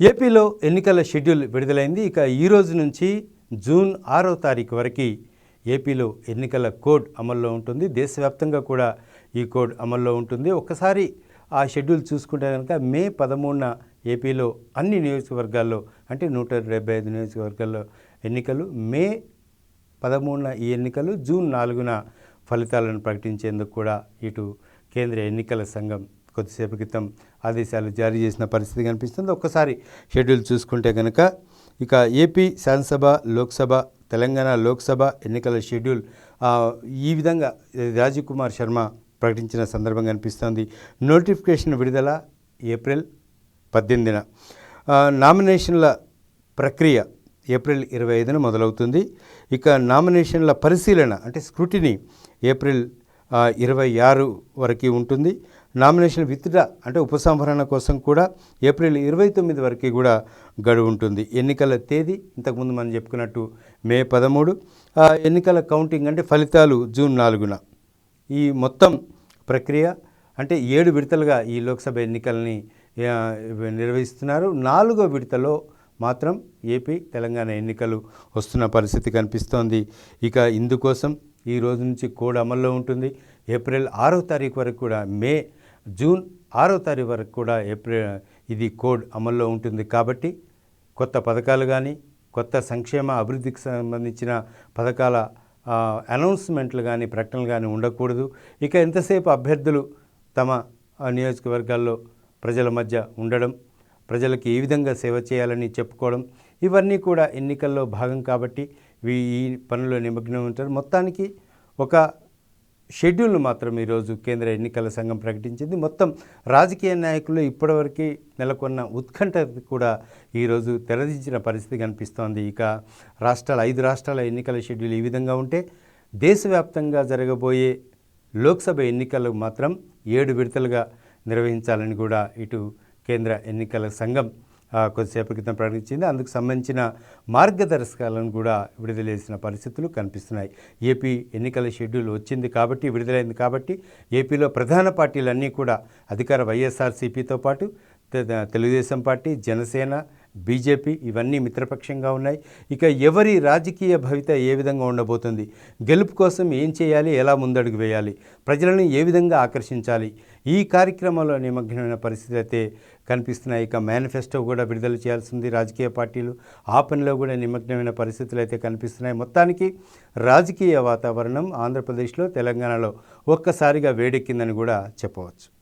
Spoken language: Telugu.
ఏపీలో ఎన్నికల షెడ్యూల్ విడుదలైంది. ఇక ఈ రోజు నుంచి జూన్ ఆరో తారీఖు వరకు ఏపీలో ఎన్నికల కోడ్ అమల్లో ఉంటుంది. దేశవ్యాప్తంగా కూడా ఈ కోడ్ అమల్లో ఉంటుంది. ఒక్కసారి ఆ షెడ్యూల్ చూసుకుంటే కనుక మే పదమూడున ఏపీలో అన్ని నియోజకవర్గాల్లో అంటే నూట డెబ్బై ఐదు నియోజకవర్గాల్లో ఎన్నికలు మే పదమూడున ఈ ఎన్నికలు జూన్ నాలుగున ఫలితాలను ప్రకటించేందుకు కూడా ఇటు కేంద్ర ఎన్నికల సంఘం కొద్దిసేపు క్రితం ఆదేశాలు జారీ చేసిన పరిస్థితి కనిపిస్తుంది. ఒక్కసారి షెడ్యూల్ చూసుకుంటే కనుక ఇక ఏపీ శాసనసభ లోక్సభ తెలంగాణ లోక్సభ ఎన్నికల షెడ్యూల్ ఈ విధంగా రాజీవ్ కుమార్ శర్మ ప్రకటించిన సందర్భం కనిపిస్తోంది. నోటిఫికేషన్ విడుదల ఏప్రిల్ పద్దెనిమిదిన. నామినేషన్ల ప్రక్రియ ఏప్రిల్ ఇరవై ఐదున మొదలవుతుంది. ఇక నామినేషన్ల పరిశీలన అంటే స్క్రూటినీ ఏప్రిల్ ఇరవై ఆరు వరకు ఉంటుంది. నామినేషన్ విత్డ్రా అంటే ఉపసంహరణ కోసం కూడా ఏప్రిల్ ఇరవై తొమ్మిది వరకు కూడా గడువు ఉంటుంది. ఎన్నికల తేదీ ఇంతకుముందు మనం చెప్పుకున్నట్టు మే పదమూడు ఎన్నికల కౌంటింగ్ అంటే ఫలితాలు జూన్ నాలుగున. ఈ మొత్తం ప్రక్రియ అంటే ఏడు విడతలుగా ఈ లోక్సభ ఎన్నికల్ని నిర్వహిస్తున్నారు. నాలుగో విడతలో మాత్రం ఏపీ తెలంగాణ ఎన్నికలు వస్తున్న పరిస్థితి కనిపిస్తోంది. ఇక ఇందుకోసం ఈ రోజు నుంచి కోడ్ అమల్లో ఉంటుంది. ఏప్రిల్ ఆరో తారీఖు వరకు కూడా మే జూన్ ఆరో తారీఖు వరకు కూడా ఏప్రిల్ ఇది కోడ్ అమల్లో ఉంటుంది. కాబట్టి కొత్త పథకాలు కానీ కొత్త సంక్షేమ అభివృద్ధికి సంబంధించిన పథకాల అనౌన్స్మెంట్లు కానీ ప్రకటనలు కానీ ఉండకూడదు. ఇక ఎంతసేపు అభ్యర్థులు తమ నియోజకవర్గాల్లో ప్రజల మధ్య ఉండడం ప్రజలకు ఏ విధంగా సేవ చేయాలని చెప్పుకోవడం ఇవన్నీ కూడా ఎన్నికల్లో భాగం కాబట్టి ఈ పనుల్లో నిమగ్నం ఉంటారు. మొత్తానికి ఒక షెడ్యూల్ను మాత్రం ఈరోజు కేంద్ర ఎన్నికల సంఘం ప్రకటించింది. మొత్తం రాజకీయ నాయకులు ఇప్పటివరకు నెలకొన్న ఉత్కంఠ కూడా ఈరోజు తెరదించిన పరిస్థితి కనిపిస్తోంది. ఇక రాష్ట్రాల ఐదు రాష్ట్రాల ఎన్నికల షెడ్యూల్ ఈ విధంగా ఉంటే దేశవ్యాప్తంగా జరగబోయే లోక్సభ ఎన్నికలు మాత్రం ఏడు విడతలుగా నిర్వహించాలని కూడా ఇటు కేంద్ర ఎన్నికల సంఘం కొద్దిసేపు క్రితం ప్రకటించింది. అందుకు సంబంధించిన మార్గదర్శకాలను కూడా విడుదల చేసిన పరిస్థితులు కనిపిస్తున్నాయి. ఏపీ ఎన్నికల షెడ్యూల్ వచ్చింది కాబట్టి విడుదలైంది కాబట్టి ఏపీలో ప్రధాన పార్టీలన్నీ కూడా అధికార వైఎస్ఆర్సీపీతో పాటు తెలుగుదేశం పార్టీ జనసేన బీజేపీ ఇవన్నీ మిత్రపక్షంగా ఉన్నాయి. ఇక ఎవరి రాజకీయ భవిత ఏ విధంగా ఉండబోతుంది? గెలుపు కోసం ఏం చేయాలి? ఎలా ముందడుగు వేయాలి? ప్రజలను ఏ విధంగా ఆకర్షించాలి? ఈ కార్యక్రమంలో నిమగ్నమైన పరిస్థితి అయితే కనిపిస్తున్నాయి. ఇక మేనిఫెస్టో కూడా విడుదల చేయాల్సింది రాజకీయ పార్టీలు. ఆ పనిలో కూడా నిమగ్నమైన పరిస్థితులు అయితే కనిపిస్తున్నాయి. మొత్తానికి రాజకీయ వాతావరణం ఆంధ్రప్రదేశ్లో తెలంగాణలో ఒక్కసారిగా వేడెక్కిందని కూడా చెప్పవచ్చు.